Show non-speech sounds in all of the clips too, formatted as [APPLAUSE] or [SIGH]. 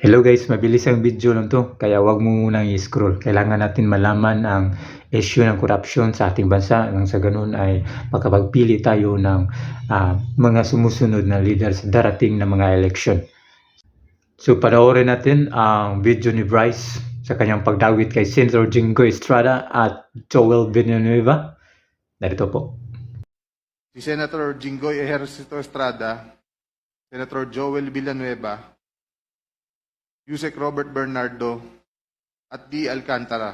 Hello guys, mabilis ang video lang to, kaya wag mo munang i-scroll. Kailangan natin malaman ang issue ng corruption sa ating bansa nang sa ganun ay makapagpili tayo ng ah, mga sumusunod na leader sa darating na mga election. So panoorin natin ang video ni Bryce sa kanyang pagdawit kay Senator Jingo Estrada at Joel Villanueva. Narito po. si Senator Jinggoy Ejercito Estrada, Senator Joel Villanueva, Yusek Robert Bernardo, at D. Alcantara.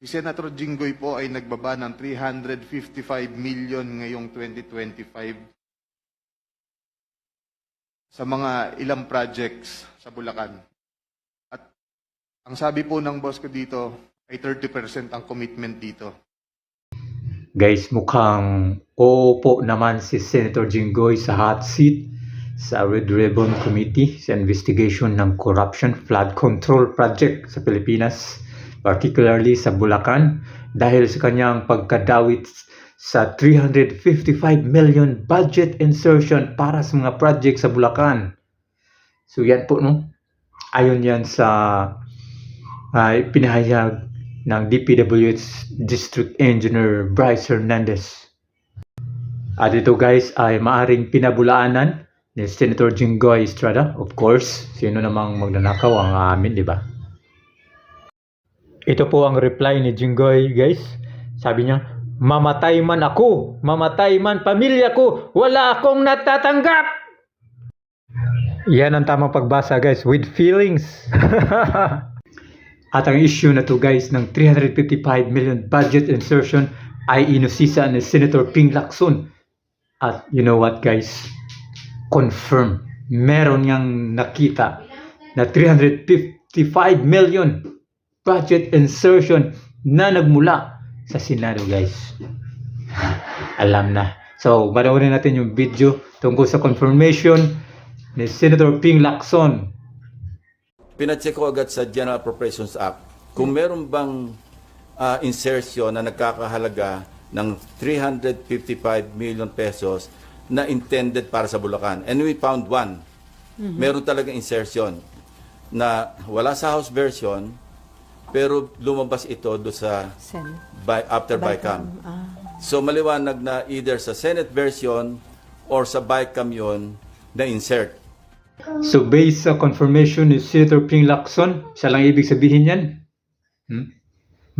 Si Senator Jinggoy po ay nagbaba ng 355 million ngayong 2025 sa mga ilang projects sa Bulacan. At ang sabi po ng boss ko dito ay 30% ang commitment dito. Guys, mukhang oo po naman si Senator Jinggoy sa hot seat sa Red Ribbon Committee sa investigation ng corruption flood control project sa Pilipinas, particularly sa Bulacan, dahil sa kanyang pagkadawit sa 355 million budget insertion para sa mga project sa Bulacan. So yan po, no? Ayon yan sa ay pinahayag ng DPWH District Engineer Bryce Hernandez. At ito guys ay maaring pinabulaanan ni Senator Jinggoy Estrada. Of course, sino namang magnanakaw ang amin, di ba? Ito po ang reply ni Jinggoy guys. Sabi niya, mamatay man ako, mamatay man pamilya ko, wala akong natatanggap! Yan ang tamang pagbasa guys, with feelings. [LAUGHS] At ang issue na to guys ng 355 million budget insertion ay inusisa ni Senator Ping Lacson. At you know what guys? Confirm. Meron niyang nakita na 355 million budget insertion na nagmula sa Senado guys. [LAUGHS] Alam na. So, panoorin natin yung video tungkol sa confirmation ni Senator Ping Lacson Pinacheck ko agad sa General Appropriations Act kung meron bang ah, insertion na nagkakahalaga ng 355 million pesos na intended para sa Bulacan. And we found one. Meron talaga insertion na wala sa House version pero lumabas ito do sa Sen. by, after BICAM. Ah. So maliwanag na either sa Senate version or sa BICAM yun na insert. So based sa confirmation ni Senator Ping Lacson, siya lang ibig sabihin yan. Hmm?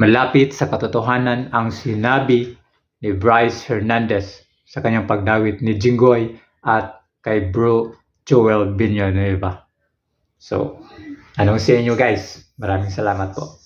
Malapit sa katotohanan ang sinabi ni Bryce Hernandez sa kanyang pagdawit ni Jinggoy at kay Bro Joel Villanueva. So, anong sa inyo guys? Maraming salamat po.